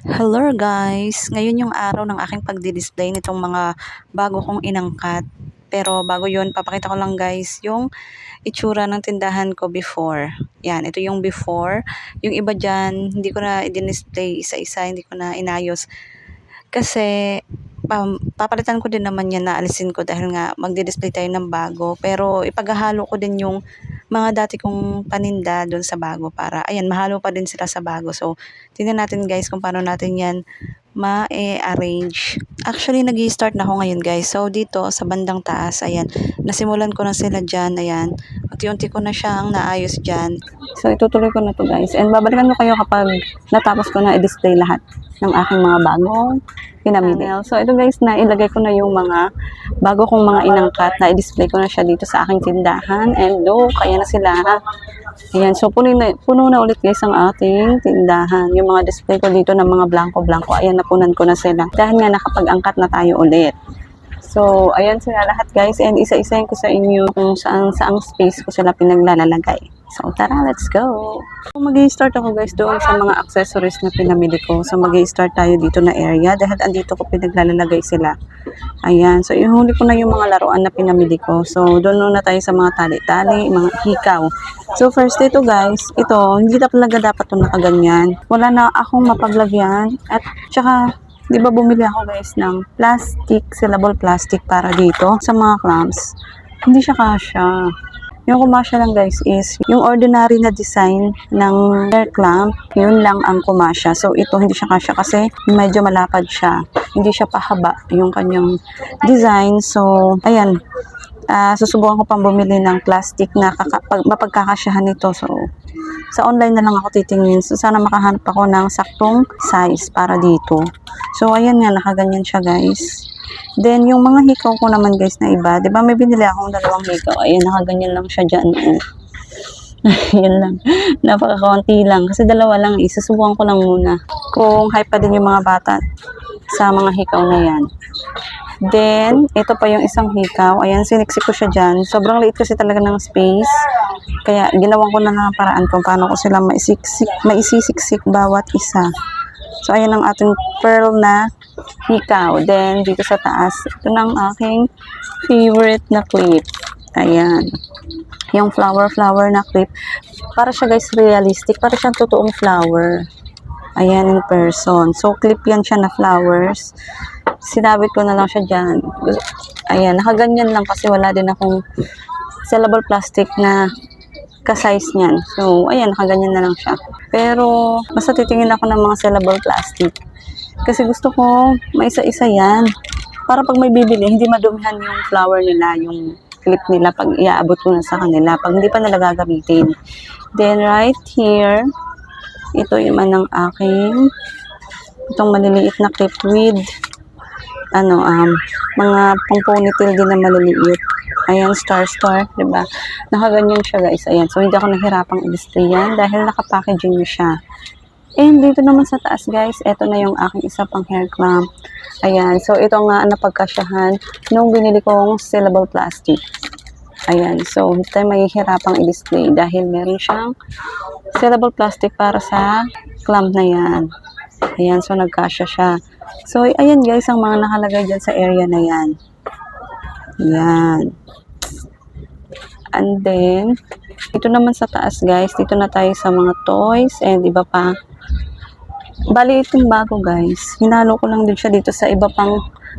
Hello guys! Ngayon yung araw ng aking pagdi-display nitong mga bago kong inangkat. Pero bago yun, papakita ko lang guys yung itsura ng tindahan ko before. Yan, ito yung before. Yung iba dyan, hindi ko na i-display isa-isa, hindi ko na inayos. Kasi pam, papalitan ko din naman yan na alisin ko dahil nga magdi-display tayo ng bago. Pero ipaghahalo ko din yung mga dati kong paninda doon sa bago para, ayan, mahalo pa din sila sa bago. So, tingnan natin guys kung paano natin yan ma-arrange. Actually, nag start na ako ngayon guys. So, dito sa bandang taas, ayan, nasimulan ko na sila dyan, ayan. Unti-unti ko na siyang naayos dyan. So, itutuloy ko na to guys. And babalikan ko kayo kapag natapos ko na i-display lahat ng aking mga bagong pinamili. So, ito guys, na ilagay ko na yung mga bago kong mga inangkat na i-display ko na siya dito sa aking tindahan. And look, ayan na sila. Ayan, so puno na, puno na ulit guys ang ating tindahan. Yung mga display ko dito ng mga blanco-blanco, ayan, napunan ko na sila. Dahil nga nakapag-angkat na tayo ulit. So, ayan sila lahat guys. And isa-isahin ko sa inyo kung saan saang space ko sila pinaglalalagay. So, tara, let's go! So, mag start ako guys doon sa mga accessories na pinamili ko. So, mag start tayo dito na area dahil andito ko pinaglalalagay sila. Ayan. So, ihuli ko na yung mga laruan na pinamili ko. So, doon muna tayo sa mga tali-tali, mga hikaw. So, first ito guys, ito, hindi na talaga dapat ito nakaganyan. Wala na akong mapaglagyan. At, tsaka, di ba bumili ako guys ng plastic, sellable plastic para dito sa mga clamps. Hindi siya kasha. Yung kumasya lang guys is yung ordinary na design ng air clamp, yun lang ang kumasya. So ito hindi siya kasya kasi medyo malapad siya. Hindi siya pahaba yung kanyang design. So ayan, Ah, susubukan ko pang bumili ng plastic na kaka, pag, mapagkakasyahan nito. So, sa online na lang ako titingin. So, sana makahanap ako ng saktong size para dito. So, ayan nga, nakaganyan siya guys. Then, yung mga hikaw ko naman guys na iba, di ba may binili akong dalawang hikaw. Ayan, nakaganyan lang siya dyan. Oh. Ayan lang. Napaka-konti lang. Kasi dalawa lang. Isusubukan ko lang muna. Kung hype pa din yung mga bata sa mga hikaw na yan. Then, ito pa yung isang hikaw. Ayan, siniksik ko siya dyan. Sobrang liit kasi talaga ng space. Kaya, ginawan ko na ng paraan kung paano ko sila maisiksik, maisisiksik bawat isa. So, ayan ang ating pearl na hikaw. Then, dito sa taas, ito ng aking favorite na clip. Ayan. Yung flower-flower na clip. Para siya guys realistic. Para siyang totoong flower. Ayan in person. So, clip yan siya na flowers sinabit ko na lang siya dyan. Ayan, nakaganyan lang kasi wala din akong sellable plastic na ka-size niyan. So, ayan, nakaganyan na lang siya. Pero, basta titingin ako ng mga sellable plastic. Kasi gusto ko, maisa-isa yan. Para pag may bibili, hindi madumihan yung flower nila, yung clip nila pag iaabot ko na sa kanila. Pag hindi pa nila gagamitin. Then, right here, ito yung man ng aking itong maliliit na clip with ano, um, mga pang ponytail din na maliliit. Ayan, star star, di ba? Nakaganyan siya guys. Ayan, so hindi ako nahirapang i-display yan dahil nakapackaging na siya. And dito naman sa taas guys, ito na yung aking isa pang hair clamp. Ayan, so ito nga napagkasyahan nung binili kong sellable plastic. Ayan, so hindi tayo mahihirapang i-display dahil meron siyang sellable plastic para sa clamp na yan. Ayan, so nagkasya siya. So, ayan guys, ang mga nakalagay dyan sa area na yan. Yan. And then, ito naman sa taas guys, dito na tayo sa mga toys and iba pa. Bali itong bago guys, hinalo ko lang din siya dito sa iba pang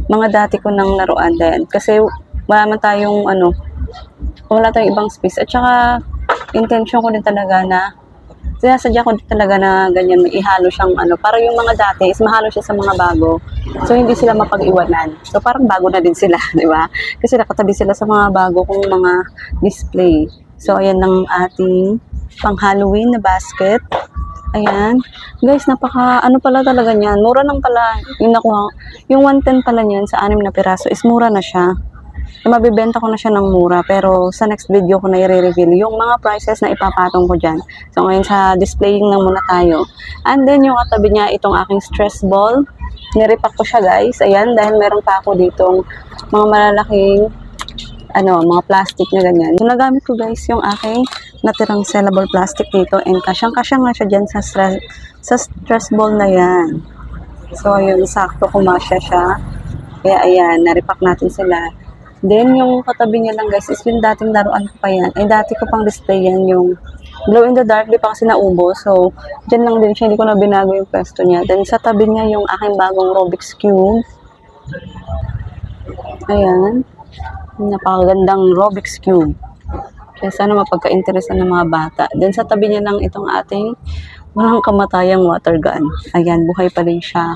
mga dati ko nang laruan din. Kasi wala man tayong ano, wala tayong ibang space. At saka, intention ko din talaga na sinasadya ko talaga na ganyan, may ihalo siyang ano, para yung mga dati is mahalo siya sa mga bago. So, hindi sila mapag-iwanan. So, parang bago na din sila, di ba? Kasi nakatabi sila sa mga bago kong mga display. So, ayan ang ating pang Halloween na basket. Ayan. Guys, napaka, ano pala talaga niyan. Mura lang pala. Yung nakuha, yung 110 pala niyan sa anim na piraso is mura na siya. Yung mabibenta ko na siya ng mura pero sa next video ko na i-reveal yung mga prices na ipapatong ko dyan. So ngayon sa displaying na muna tayo. And then yung katabi niya itong aking stress ball. Nirepack ko siya guys. Ayan dahil meron pa ako ditong mga malalaking ano, mga plastic na ganyan. So nagamit ko guys yung aking natirang sellable plastic dito and kasyang-kasya nga siya dyan sa stress, sa stress ball na yan. So, ayun, sakto kumasya siya. Kaya, ayan, naripak natin sila. Then, yung katabi niya lang guys, is yung dating laruan ko pa yan. Ay, dati ko pang display yan, yung glow in the dark, di pa kasi naubo. So, dyan lang din siya, hindi ko na binago yung pwesto niya. Then, sa tabi niya yung aking bagong Rubik's Cube. Ayan. Napakagandang Rubik's Cube. Kaya sana mapagka-interesan ng mga bata. Then sa tabi niya lang itong ating walang kamatayang water gun. Ayan, buhay pa rin siya.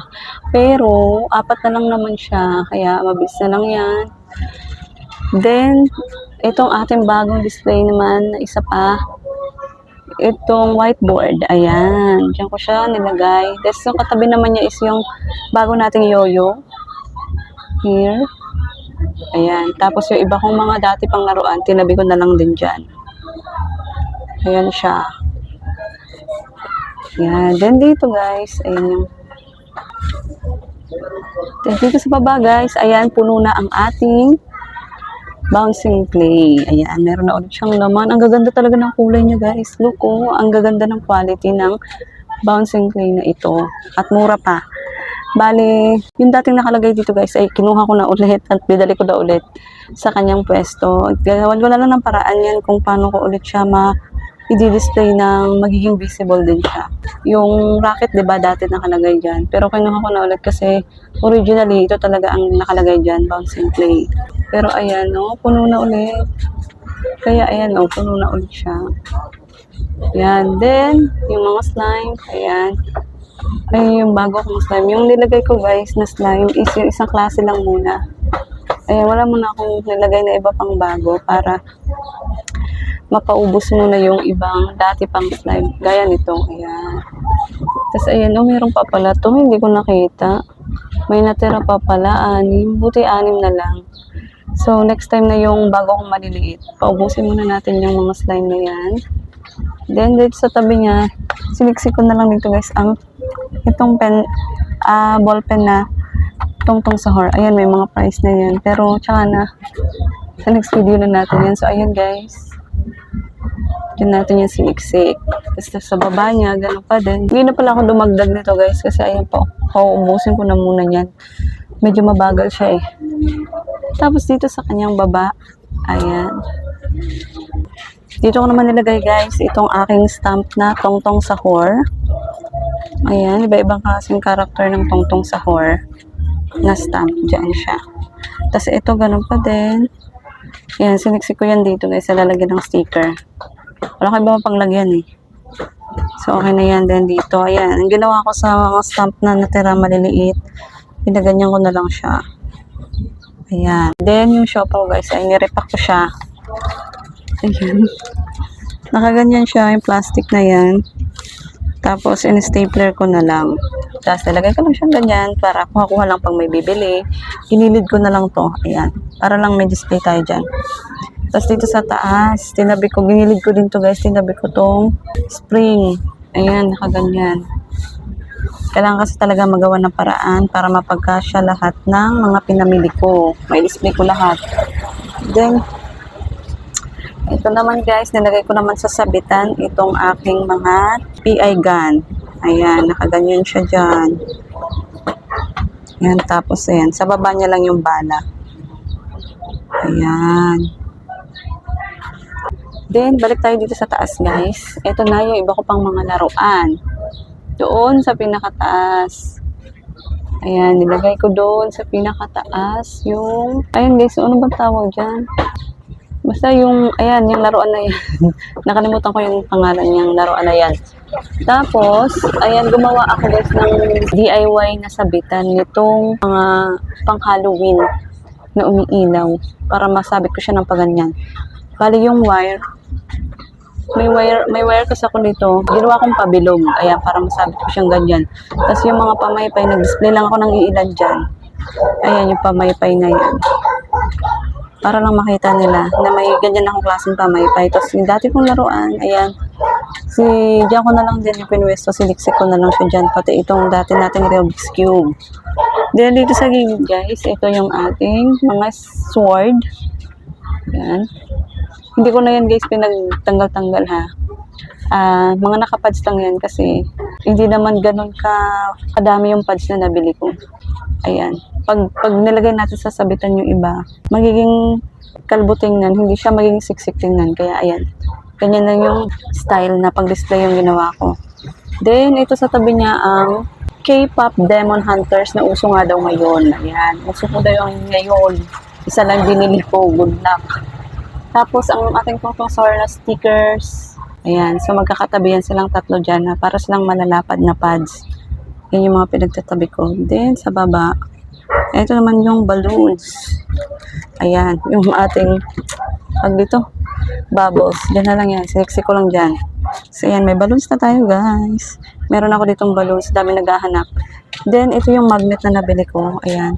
Pero, apat na lang naman siya. Kaya, mabilis na lang yan. Then, itong ating bagong display naman na isa pa, itong whiteboard. Ayan, diyan ko siya nilagay. Tapos yung katabi naman niya is yung bago nating yoyo. Here. Ayan. Tapos yung iba kong mga dati pang laruan, tinabi ko na lang din dyan. Ayan siya. Ayan. Then dito guys, ayan yung dito sa baba guys, ayan, puno na ang ating bouncing clay. Ayan, meron na ulit siyang laman. Ang gaganda talaga ng kulay niya guys. Look oh, ang gaganda ng quality ng bouncing clay na ito. At mura pa. Bali, yung dating nakalagay dito guys ay kinuha ko na ulit at bidali ko na ulit sa kanyang pwesto. Gagawan ko na lang ng paraan yan kung paano ko ulit siya ma i-display ng magiging visible din siya. Yung racket, di ba, dati nakalagay dyan. Pero kinuha ko na ulit kasi originally, ito talaga ang nakalagay dyan, bouncing clay. Pero ayan, no, puno na ulit. Kaya ayan, no, puno na ulit siya. Ayan, then, yung mga slime, ayan. Ay, yung bago kong slime. Yung nilagay ko guys na slime is yung isang klase lang muna. Ayan, wala muna akong nilagay na iba pang bago para mapaubos muna yung ibang dati pang slime. Gaya nito. Ayan. Tapos ayan, oh, meron pa pala to. Hindi ko nakita. May natira pa pala. Anim. Buti anim na lang. So, next time na yung bago kong maliliit, paubusin muna natin yung mga slime na yan. Then, dito sa tabi niya, siniksik ko na lang dito guys, ang itong pen, ah, ball pen na tungtong sa hor. Ayan, may mga price na yan. Pero, tsaka na, sa next video na natin yan. So, ayan guys. Diyan natin yung siniksik. Tapos sa baba niya, gano'n pa din. Hindi na pala ako dumagdag nito guys kasi ayan po, pauubusin ko na muna yan. Medyo mabagal siya eh. Tapos dito sa kanyang baba, ayan. Dito ko naman nilagay guys, itong aking stamp na tongtong sahor. Ayan, iba-ibang klaseng karakter ng tongtong sahor na stamp. Diyan siya. Tapos ito, ganun pa din. Ayan, siniksik ko yan dito guys, sa lalagyan ng sticker. Wala ko ibang panglagyan eh. So, okay na yan. Then dito, ayan. Ang ginawa ko sa mga stamp na natira maliliit, pinaganyan ko na lang siya. Ayan. Then, yung siopaw guys, ay nirepack ko siya. Ayan. Nakaganyan siya, yung plastic na yan. Tapos, in-stapler ko na lang. Tapos, nilagay ko lang siyang ganyan para kuha-kuha lang pag may bibili. Ginilid ko na lang to. Ayan. Para lang may display tayo dyan. Tapos, dito sa taas, tinabi ko, ginilid ko din to guys. Tinabi ko tong spring. Ayan, nakaganyan. Kailangan kasi talaga magawa ng paraan para mapagkasya lahat ng mga pinamili ko. May display ko lahat. Then, ito naman guys, nilagay ko naman sa sabitan itong aking mga PI gun. Ayan, nakaganyan siya dyan. Ayan, tapos ayan, sa baba niya lang yung bala. Ayan. Then, balik tayo dito sa taas guys. Ito na yung iba ko pang mga laruan. Doon sa pinakataas. Ayan, nilagay ko doon sa pinakataas yung... Ayun guys, ano bang tawag dyan? Basta yung, ayan, yung laruan na yan. Nakalimutan ko yung pangalan niyang laruan na yan. Tapos, ayan, gumawa ako guys ng DIY na sabitan nitong mga pang Halloween na umiilaw para masabit ko siya ng paganyan. Bali yung wire, may wire, may wire kasi ako dito. Ginawa kong pabilog. Ayan, para masabit ko siyang ganyan. Tapos yung mga pamaypay, nag-display lang ako ng iilan dyan. Ayan, yung pamaypay na yan. Para lang makita nila na may ganyan akong klaseng pamaypay. Tapos yung dati kong laruan, ayan. Si, diyan ko na lang din yung pinwesto. Siliksik ko na lang siya dyan. Pati itong dati nating Rubik's Cube. Then dito sa gilid guys, ito yung ating mga sword. Yan. Hindi ko na yan guys pinagtanggal-tanggal ha. Ah, mga nakapads lang yan kasi hindi naman ganun ka kadami yung pads na nabili ko. Ayan. Pag, pag nilagay natin sa sabitan yung iba, magiging kalbo tingnan, hindi siya magiging siksik tingnan. Kaya ayan, ganyan lang yung style na pag-display yung ginawa ko. Then, ito sa tabi niya ang K-pop Demon Hunters na uso nga daw ngayon. Ayan, uso ko daw yung ngayon. Isa lang binili ko, good luck. Tapos, ang ating professor na stickers. Ayan, so magkakatabi yan silang tatlo dyan na para silang malalapad na pads. Yan yung mga pinagtatabi ko. Then, sa baba, ito naman yung balloons. Ayan, yung ating, pag dito, bubbles. Diyan na lang yan. Siniksi ko lang dyan. So, ayan, may balloons na tayo, guys. Meron ako ditong balloons. Dami naghahanap. Then, ito yung magnet na nabili ko. Ayan.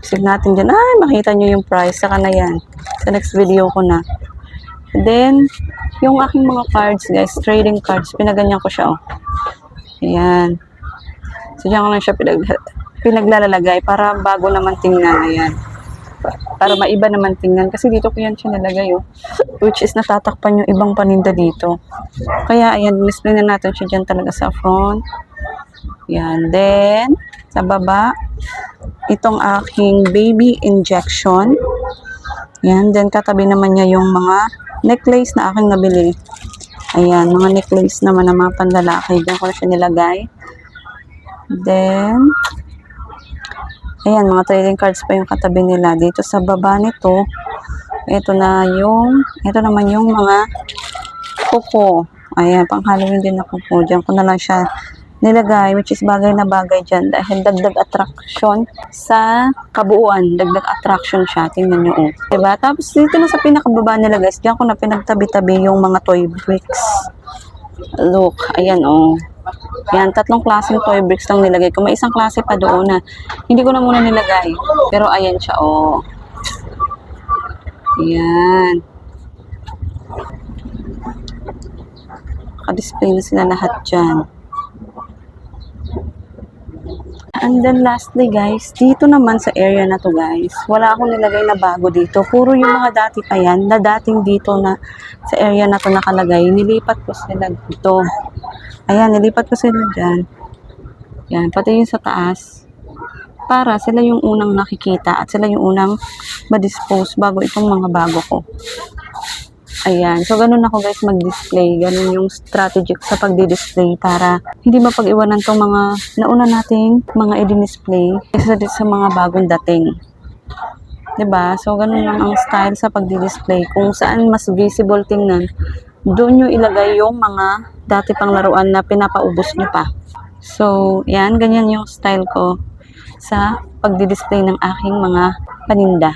Siksik natin dyan. Ay, makita nyo yung price. Saka na yan. Sa next video ko na. Then, yung aking mga cards, guys, trading cards, pinaganyan ko siya, oh. Ayan. So, diyan ko lang siya pinag pinaglalagay para bago naman tingnan. Ayan. Pa- Para maiba naman tingnan. Kasi dito ko yan siya nalagay, oh. Which is natatakpan yung ibang paninda dito. Kaya, ayan, display na natin siya dyan talaga sa front. Yan. Then, sa baba, itong aking baby injection. Yan. Then, katabi naman niya yung mga necklace na aking nabili. Ayan, mga necklace naman na mga panlalaki. Diyan ko na siya nilagay. Then, ayan, mga trading cards pa yung katabi nila. Dito sa baba nito, ito na yung, ito naman yung mga kuko. Ayan, pang Halloween din na kuko. Diyan ko na lang siya nilagay, which is bagay na bagay dyan dahil dagdag attraction sa kabuuan. Dagdag attraction siya. Tingnan nyo, oh. Diba? Tapos dito na sa pinakababa nila, guys, diyan ko na pinagtabi-tabi yung mga toy bricks. Look, ayan, oh. Yan, tatlong klaseng toy bricks lang nilagay ko. May isang klase pa doon na hindi ko na muna nilagay. Pero ayan siya, oh. Ayan. Naka-display na sila lahat dyan. And then lastly guys, dito naman sa area na to guys, wala akong nilagay na bago dito. Puro yung mga dati pa yan, na dating dito na sa area na to nakalagay. Nilipat ko sila dito. Ayan, nilipat ko sila dyan. Yan, pati yung sa taas. Para sila yung unang nakikita at sila yung unang ma-dispose bago itong mga bago ko. Ayan. So, ganun ako guys mag-display. Ganun yung strategy sa pagdi-display para hindi mapag-iwanan tong mga nauna nating mga i-display kaysa sa mga bagong dating. 'Di ba So, ganun lang ang style sa pagdi-display. Kung saan mas visible tingnan, doon nyo ilagay yung mga dati pang laruan na pinapaubos nyo pa. So, yan. Ganyan yung style ko sa pagdi-display ng aking mga paninda.